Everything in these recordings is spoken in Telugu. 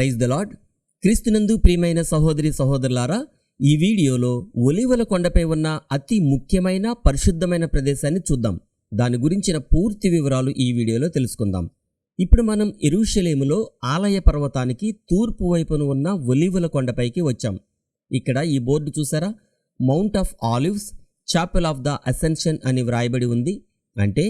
ప్రైజ్ ద లాడ్ క్రీస్తునందు ప్రియమైన సహోదరి సహోదరులారా ఈ వీడియోలో ఒలివల కొండపై ఉన్న అతి ముఖ్యమైన పరిశుద్ధమైన ప్రదేశాన్ని చూద్దాం. దాని గురించిన పూర్తి వివరాలు ఈ వీడియోలో తెలుసుకుందాం. ఇప్పుడు మనం ఎరుషలేములో ఆలయ పర్వతానికి తూర్పు వైపున ఉన్న ఒలివల కొండపైకి వచ్చాం. ఇక్కడ ఈ బోర్డు చూసారా? Mount of Olives Chapel of the Ascension అని వ్రాయబడి ఉంది. అంటే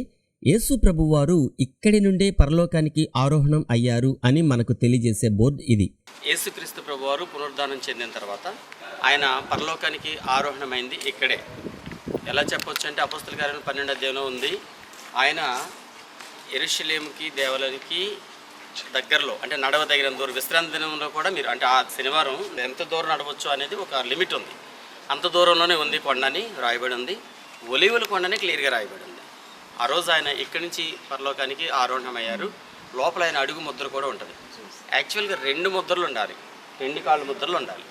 యేసు ప్రభువారు ఇక్కడి నుండే పరలోకానికి ఆరోహణం అయ్యారు అని మనకు తెలియజేసే బోర్డు ఇది. యేసుక్రీస్తు ప్రభువారు పునరుద్ధానం చెందిన తర్వాత ఆయన పరలోకానికి ఆరోహణమైంది ఇక్కడే. ఎలా చెప్పొచ్చు అంటే అపస్తుల కార్యం పన్నెండు అధ్యాయంలో ఉంది. ఆయన ఎరుషలేముకి దేవాలయానికి దగ్గరలో అంటే నడవదగిన దూరం విశ్రాంతి దినంలో కూడా మీరు అంటే ఆ శనివారం ఎంత దూరం నడవచ్చు అనేది ఒక లిమిట్ ఉంది. అంత దూరంలోనే ఉంది కొండని రాయబడి ఉంది. ఒలివుల కొండని క్లియర్గా రాయబడి ఉంది. ఆ రోజు ఆయన ఇక్కడి నుంచి పరలోకానికి ఆరోహణమయ్యారు. లోపల ఆయన అడుగు ముద్ర కూడా ఉంటుంది. యాక్చువల్గా రెండు ముద్రలు ఉండాలి. రెండు కాళ్ళు ముద్రలు ఉండాలి.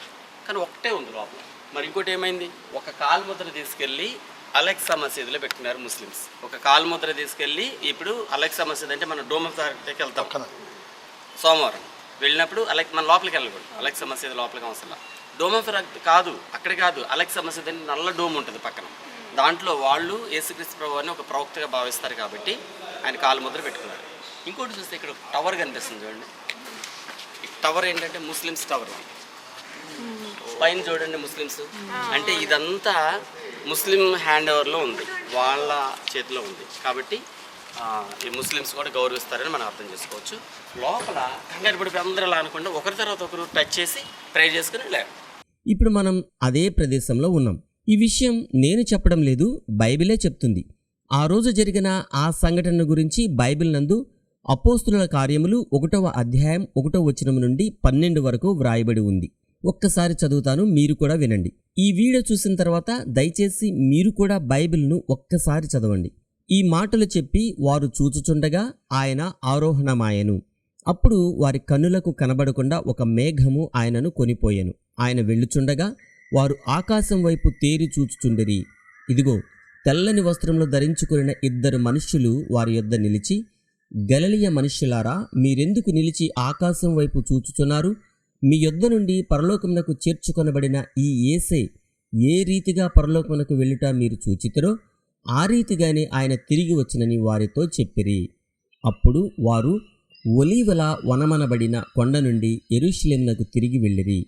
కానీ ఒకటే ఉంది లోపల. మరి ఇంకోటి ఏమైంది? ఒక కాలు ముద్ర తీసుకెళ్ళి అలెక్సా మసీదులో పెట్టుకున్నారు ముస్లిమ్స్. ఒక కాలు ముద్ర తీసుకెళ్ళి ఇప్పుడు అలెక్సా మసీద్ అంటే మనం డోమ దగ్గరికి వెళ్తాం. సోమవారం. వెళ్ళినప్పుడు అలెక్ మన లోపలికి వెళ్ళకూడదు. అలెక్సా మసీద్ లోపలికి అవసరం. డోమ్ ఆఫ్ కాదు. అక్కడ కాదు. అలెక్సా మసీద్ అని నల్ల డోమ్ ఉంటుంది పక్కన. దాంట్లో వాళ్ళు యేసుక్రీస్తు ప్రభువారిని ఒక ప్రవక్తగా భావిస్తారు కాబట్టి ఆయన కాలు ముద్ర పెట్టుకున్నారు. ఇంకోటి చూస్తే ఇక్కడ ఒక టవర్ కనిపిస్తుంది చూడండి. ఈ టవర్ ఏంటంటే ముస్లిమ్స్ టవర్. పైన చూడండి ముస్లిమ్స్. అంటే ఇదంతా ముస్లిం హ్యాండ్ ఓవర్లో ఉంది. వాళ్ళ చేతిలో ఉంది. కాబట్టి ఈ ముస్లిమ్స్ కూడా గౌరవిస్తారని మనం అర్థం చేసుకోవచ్చు. లోపల కంగారు పడిపోయి అందరూ అనుకుంటే ఒకరి తర్వాత ఒకరు టచ్ చేసి ప్రే చేసుకుని లేరు ఇప్పుడు మనం అదే ప్రదేశంలో ఉన్నాం. ఈ విషయం నేను చెప్పడం లేదు బైబిలే చెప్తుంది. ఆ రోజు జరిగిన ఆ సంఘటన గురించి బైబిల్ నందు అపోస్తుల కార్యములు ఒకటవ అధ్యాయం ఒకటవ వచనం నుండి పన్నెండు వరకు వ్రాయబడి ఉంది. ఒక్కసారి చదువుతాను మీరు కూడా వినండి. ఈ వీడియో చూసిన తర్వాత దయచేసి మీరు కూడా బైబిల్ను ఒక్కసారి చదవండి. ఈ మాటలు చెప్పి వారు చూచుచుండగా ఆయన ఆరోహణమాయెను. అప్పుడు వారి కన్నులకు కనబడకుండా ఒక మేఘము ఆయనను కొనిపోయాను. ఆయన వెళ్ళుచుండగా వారు ఆకాశం వైపు తేరి చూచుచుండిరి. ఇదిగో తెల్లని వస్త్రములు ధరించుకున్న ఇద్దరు మనుష్యులు వారి యొద్ద నిలిచి గలలియ మనుష్యులారా మీరెందుకు నిలిచి ఆకాశం వైపు చూచుచున్నారు? మీ యొద్ద నుండి పరలోకమునకు చేర్చుకొనబడిన ఈ ఏసే ఏ రీతిగా పరలోకమునకు వెళ్ళుట మీరు చూచితరో ఆ రీతిగానే ఆయన తిరిగి వచ్చినని వారితో చెప్పిరి. అప్పుడు వారు ఒలీవల వనమనబడిన కొండ నుండి ఎరుషలేమునకు తిరిగి వెళ్ళిరి.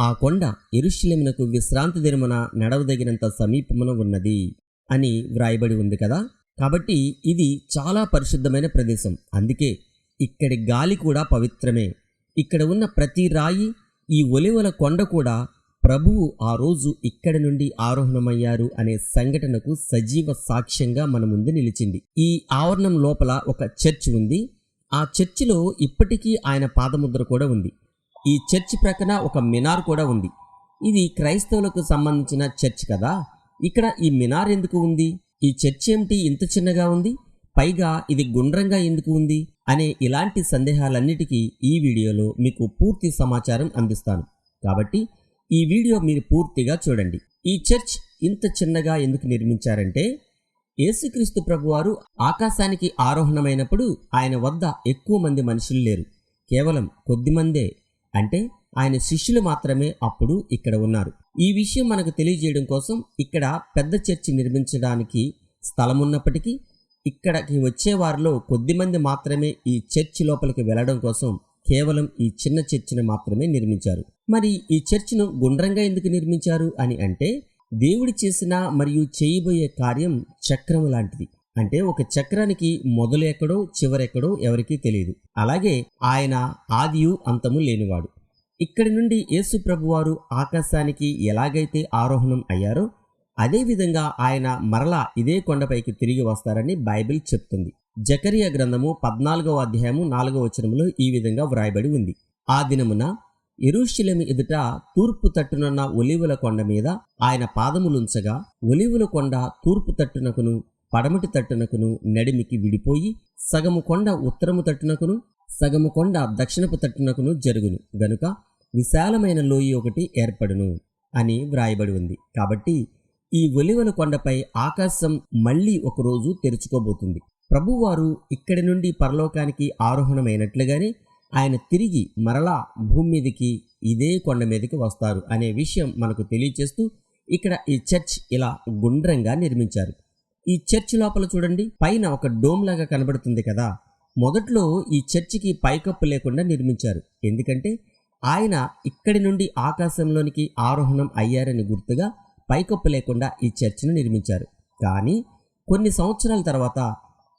ఆ కొండ ఎరుషలేమునకు విశ్రాంతి దినమున నడవదగినంత సమీపమున ఉన్నది అని వ్రాయబడి ఉంది కదా. కాబట్టి ఇది చాలా పరిశుద్ధమైన ప్రదేశం. అందుకే ఇక్కడి గాలి కూడా పవిత్రమే. ఇక్కడ ఉన్న ప్రతి రాయి ఈ ఒలివల కొండ కూడా ప్రభువు ఆ రోజు ఇక్కడి నుండి ఆరోహణమయ్యారు అనే సంఘటనకు సజీవ సాక్ష్యంగా మన ముందు నిలిచింది. ఈ ఆవరణం లోపల ఒక చర్చ్ ఉంది. ఆ చర్చిలో ఇప్పటికీ ఆయన పాదముద్ర కూడా ఉంది. ఈ చర్చ్ ప్రక్కన ఒక మినార్ కూడా ఉంది. ఇది క్రైస్తవులకు సంబంధించిన చర్చ్ కదా. ఇక్కడ ఈ మినార్ ఎందుకు ఉంది? ఈ చర్చ్ ఏమిటి ఇంత చిన్నగా ఉంది? పైగా ఇది గుండ్రంగా ఎందుకు ఉంది? అనే ఇలాంటి సందేహాలన్నిటికీ ఈ వీడియోలో మీకు పూర్తి సమాచారం అందిస్తాను. కాబట్టి ఈ వీడియో మీరు పూర్తిగా చూడండి. ఈ చర్చ్ ఇంత చిన్నగా ఎందుకు నిర్మించారంటే యేసుక్రీస్తు ప్రభువారు ఆకాశానికి ఆరోహణమైనప్పుడు ఆయన వద్ద ఎక్కువ మంది మనుషులు లేరు. కేవలం కొద్ది మందే అంటే ఆయన శిష్యులు మాత్రమే అప్పుడు ఇక్కడ ఉన్నారు. ఈ విషయం మనకు తెలియజేయడం కోసం ఇక్కడ పెద్ద చర్చి నిర్మించడానికి స్థలం ఉన్నప్పటికీ ఇక్కడికి వచ్చే వారిలో కొద్దిమంది మాత్రమే ఈ చర్చి లోపలికి వెళ్ళడం కోసం కేవలం ఈ చిన్న చర్చిని మాత్రమే నిర్మించారు. మరి ఈ చర్చిను గుండ్రంగా ఎందుకు నిర్మించారు అని అంటే దేవుడు చేసిన మరియు చేయబోయే కార్యం చక్రం లాంటిది. అంటే ఒక చక్రానికి మొదలు ఎక్కడో చివరెక్కడో ఎవరికీ తెలియదు. అలాగే ఆయన ఆదియు అంతము లేనివాడు. ఇక్కడి నుండి యేసు ప్రభువారు ఆకాశానికి ఎలాగైతే ఆరోహణం అయ్యారో అదేవిధంగా ఆయన మరలా ఇదే కొండపైకి తిరిగి వస్తారని బైబిల్ చెప్తుంది. జకరియా గ్రంథము పద్నాలుగవ అధ్యాయము నాలుగవ వచనములో ఈ విధంగా వ్రాయబడి ఉంది. ఆ దినమున ఎరుషలేము ఎదుట తూర్పు తట్టునున్న ఒలివుల కొండ మీద ఆయన పాదములుంచగా ఒలివుల కొండ తూర్పు తట్టునకును పడమటి తట్టునకును నడిమికి విడిపోయి సగము కొండ ఉత్తరము తట్టునకును సగము కొండ దక్షిణపు తట్టునకును జరుగును. గనుక విశాలమైన లోయి ఒకటి ఏర్పడును అని వ్రాయబడి ఉంది. కాబట్టి ఈ ఒలివల కొండపై ఆకాశం మళ్ళీ ఒకరోజు తెరుచుకోబోతుంది. ప్రభువారు ఇక్కడి నుండి పరలోకానికి ఆరోహణమైనట్లుగానే ఆయన తిరిగి మరలా భూమి మీదకి ఇదే కొండ మీదకి వస్తారు అనే విషయం మనకు తెలియచేస్తూ ఇక్కడ ఈ చర్చ్ ఇలా గుండ్రంగా నిర్మించారు. ఈ చర్చ్ లోపల చూడండి పైన ఒక డోమ్ లాగా కనబడుతుంది కదా. మొదట్లో ఈ చర్చికి పైకప్పు లేకుండా నిర్మించారు. ఎందుకంటే ఆయన ఇక్కడి నుండి ఆకాశంలోనికి ఆరోహణం అయ్యారని గుర్తుగా పైకప్పు లేకుండా ఈ చర్చిని నిర్మించారు. కానీ కొన్ని సంవత్సరాల తర్వాత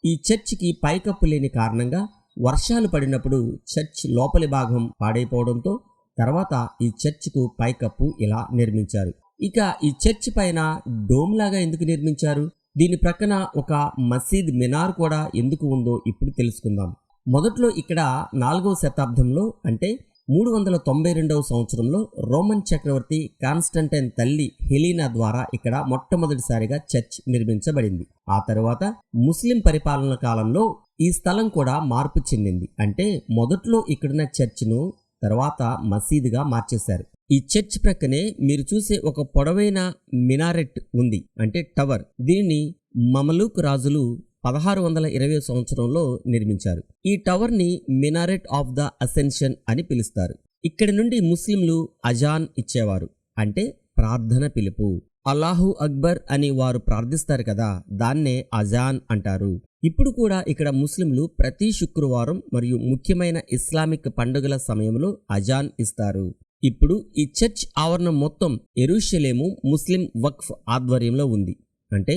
ఈ చర్చికి పైకప్పు లేని కారణంగా వర్షాలు పడినప్పుడు చర్చ్ లోపలి భాగం పాడైపోవడంతో తర్వాత ఈ చర్చ్కు పైకప్పు ఇలా నిర్మించారు. ఇక ఈ చర్చ్ పైన డోమ్ లాగా ఎందుకు నిర్మించారు? దీని ప్రక్కన ఒక మసీద్ మినార్ కూడా ఎందుకు ఉందో ఇప్పుడు తెలుసుకుందాం. మొదట్లో ఇక్కడ నాలుగవ శతాబ్దంలో అంటే మూడు వందల తొంభై రెండవ సంవత్సరంలో రోమన్ చక్రవర్తి కాన్స్టంటైన్ తల్లి హెలీనా ద్వారా ఇక్కడ మొట్టమొదటిసారిగా చర్చ్ నిర్మించబడింది. ఆ తరువాత ముస్లిం పరిపాలన కాలంలో ఈ స్థలం కూడా మార్పు చెందింది. అంటే మొదట్లో ఇక్కడున్న చర్చ్ను తర్వాత మసీదుగా మార్చేశారు. ఈ చర్చ్ ప్రక్కనే మీరు చూసే ఒక పొడవైన మినారెట్ ఉంది అంటే టవర్ దీనిని మమలూక్ రాజులు పదహారు వందల ఇరవై సంవత్సరంలో నిర్మించారు. ఈ టవర్ని మినారెట్ ఆఫ్ ద అసెన్షన్ అని పిలుస్తారు. ఇక్కడి నుండి ముస్లింలు అజాన్ ఇచ్చేవారు అంటే ప్రార్థన పిలుపు. అల్లాహు అక్బర్ అని వారు ప్రార్థిస్తారు కదా దాన్నే అజాన్ అంటారు. ఇప్పుడు కూడా ఇక్కడ ముస్లింలు ప్రతి శుక్రవారం మరియు ముఖ్యమైన ఇస్లామిక్ పండుగల సమయంలో అజాన్ ఇస్తారు. ఇప్పుడు ఈ చర్చ్ ఆవరణం మొత్తం ఎరుషలేము ముస్లిం వక్ఫ్ ఆధ్వర్యంలో ఉంది. అంటే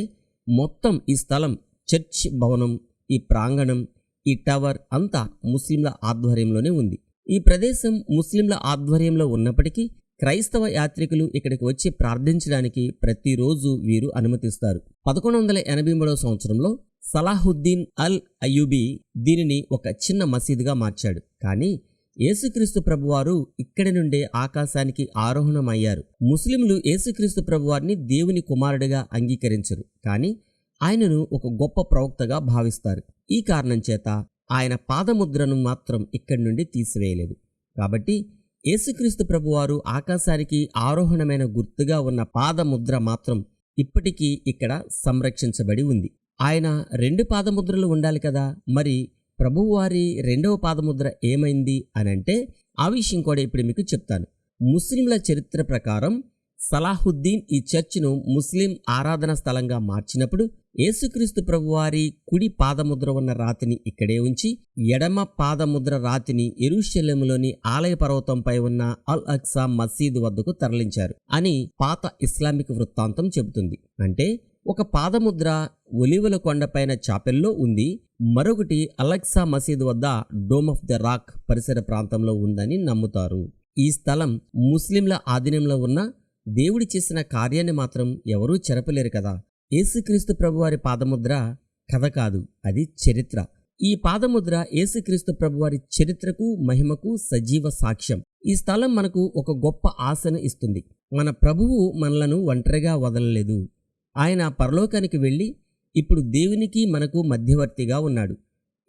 మొత్తం ఈ స్థలం చర్చ్ భవనం ఈ ప్రాంగణం ఈ టవర్ అంతా ముస్లింల ఆధ్వర్యంలోనే ఉంది. ఈ ప్రదేశం ముస్లింల ఆధ్వర్యంలో ఉన్నప్పటికీ క్రైస్తవ యాత్రికులు ఇక్కడికి వచ్చి ప్రార్థించడానికి ప్రతిరోజు వీరు అనుమతిస్తారు. పదకొండు వందల ఎనభై మూడవ సంవత్సరంలో సలాహుద్దీన్ అల్ అయ్యూబీ దీనిని ఒక చిన్న మసీదుగా మార్చాడు. కానీ యేసుక్రీస్తు ప్రభువారు ఇక్కడి నుండే ఆకాశానికి ఆరోహణమయ్యారు. ముస్లింలు యేసుక్రీస్తు ప్రభువారిని దేవుని కుమారుడిగా అంగీకరించరు. కానీ ఆయనను ఒక గొప్ప ప్రవక్తగా భావిస్తారు. ఈ కారణం చేత ఆయన పాదముద్రను మాత్రం ఇక్కడి నుండి తీసివేయలేదు. కాబట్టి యేసుక్రీస్తు ప్రభువారు ఆకాశానికి ఆరోహణమైన గుర్తుగా ఉన్న పాదముద్ర మాత్రం ఇప్పటికీ ఇక్కడ సంరక్షించబడి ఉంది. ఆయన రెండు పాదముద్రలు ఉండాలి కదా? మరి ప్రభువారి రెండవ పాదముద్ర ఏమైంది అని అంటే ఆ విషయం కూడా ఇప్పుడు మీకు చెప్తాను. ముస్లింల చరిత్ర ప్రకారం సలాహుద్దీన్ ఈ చర్చ్ను ముస్లిం ఆరాధన స్థలంగా మార్చినప్పుడు యేసుక్రీస్తు ప్రభువారి కుడి పాదముద్ర ఉన్న రాతిని ఇక్కడే ఉంచి ఎడమ పాదముద్ర రాతిని ఎరుషలేములోని ఆలయ పర్వతంపై ఉన్న అల్ అక్సా మసీదు వద్దకు తరలించారు అని పాత ఇస్లామిక్ వృత్తాంతం చెబుతుంది. అంటే ఒక పాదముద్ర ఒలివల కొండపైన చాపెల్లో ఉంది. మరొకటి అలెక్సా మసీదు వద్ద డోమ్ ఆఫ్ ద రాక్ పరిసర ప్రాంతంలో ఉందని నమ్ముతారు. ఈ స్థలం ముస్లింల ఆధీనంలో ఉన్న దేవుడి చేసిన కార్యాన్ని మాత్రం ఎవరూ చెరపలేరు కదా. ఏసుక్రీస్తు ప్రభువారి పాదముద్ర కథ కాదు అది చరిత్ర. ఈ పాదముద్ర ఏసుక్రీస్తు ప్రభువారి చరిత్రకు మహిమకు సజీవ సాక్ష్యం. ఈ స్థలం మనకు ఒక గొప్ప ఆశను ఇస్తుంది. మన ప్రభువు మనలను ఒంటరిగా వదలలేదు. ఆయన పరలోకానికి వెళ్ళి ఇప్పుడు దేవునికి మనకు మధ్యవర్తిగా ఉన్నాడు.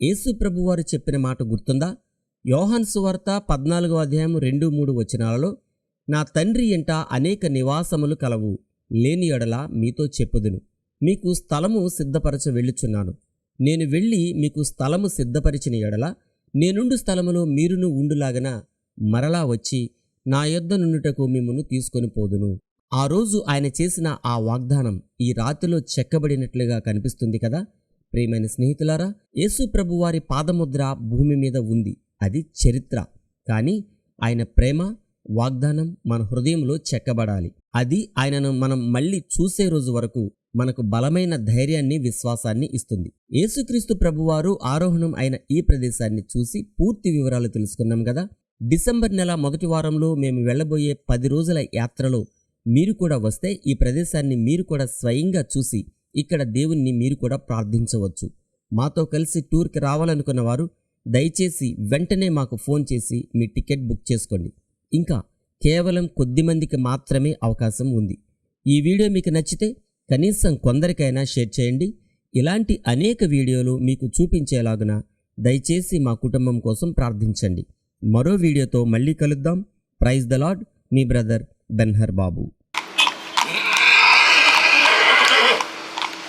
యేసు ప్రభువారు చెప్పిన మాట గుర్తుందా? యోహాన్ సువార్త పద్నాలుగో అధ్యాయం రెండు మూడు వచనాలలో నా తండ్రి ఎంట అనేక నివాసములు కలవు లేని ఎడల మీతో చెప్పుదును. మీకు స్థలము సిద్ధపరచ వెళ్ళుచున్నాను. నేను వెళ్ళి మీకు స్థలము సిద్ధపరిచిన ఎడల నేనుండు స్థలములో మీరును ఉండులాగన మరలా వచ్చి నా యొద్ద నుండుటకు మిమ్మను తీసుకొని పోదును. ఆ రోజు ఆయన చేసిన ఆ వాగ్దానం ఈ రాతిలో చెక్కబడినట్లుగా కనిపిస్తుంది కదా? ప్రియమైన స్నేహితులారా యేసు ప్రభువారి పాదముద్ర భూమి మీద ఉంది. అది చరిత్ర. కానీ ఆయన ప్రేమ వాగ్దానం మన హృదయంలో చెక్కబడాలి. అది ఆయనను మనం మళ్ళీ చూసే రోజు వరకు మనకు బలమైన ధైర్యాన్ని విశ్వాసాన్ని ఇస్తుంది. యేసుక్రీస్తు ప్రభువారు ఆరోహణం అయిన ఈ ప్రదేశాన్ని చూసి పూర్తి వివరాలు తెలుసుకున్నాం కదా? డిసెంబర్ నెల మొదటి వారంలో మేము వెళ్ళబోయే పది రోజుల యాత్రలో మీరు కూడా వస్తే ఈ ప్రదేశాన్ని మీరు కూడా స్వయంగా చూసి ఇక్కడ దేవుణ్ణి మీరు కూడా ప్రార్థించవచ్చు. మాతో కలిసి టూర్కి రావాలనుకున్న వారు దయచేసి వెంటనే మాకు ఫోన్ చేసి మీ టికెట్ బుక్ చేసుకోండి. ఇంకా కేవలం కొద్ది మందికి మాత్రమే అవకాశం ఉంది. ఈ వీడియో మీకు నచ్చితే కనీసం కొందరికైనా షేర్ చేయండి. ఇలాంటి అనేక వీడియోలు మీకు చూపించేలాగున దయచేసి మా కుటుంబం కోసం ప్రార్థించండి. మరో వీడియోతో మళ్ళీ కలుద్దాం. ప్రైజ్ ద లాడ్ మీ బ్రదర్ బెన్హర్ బాబు.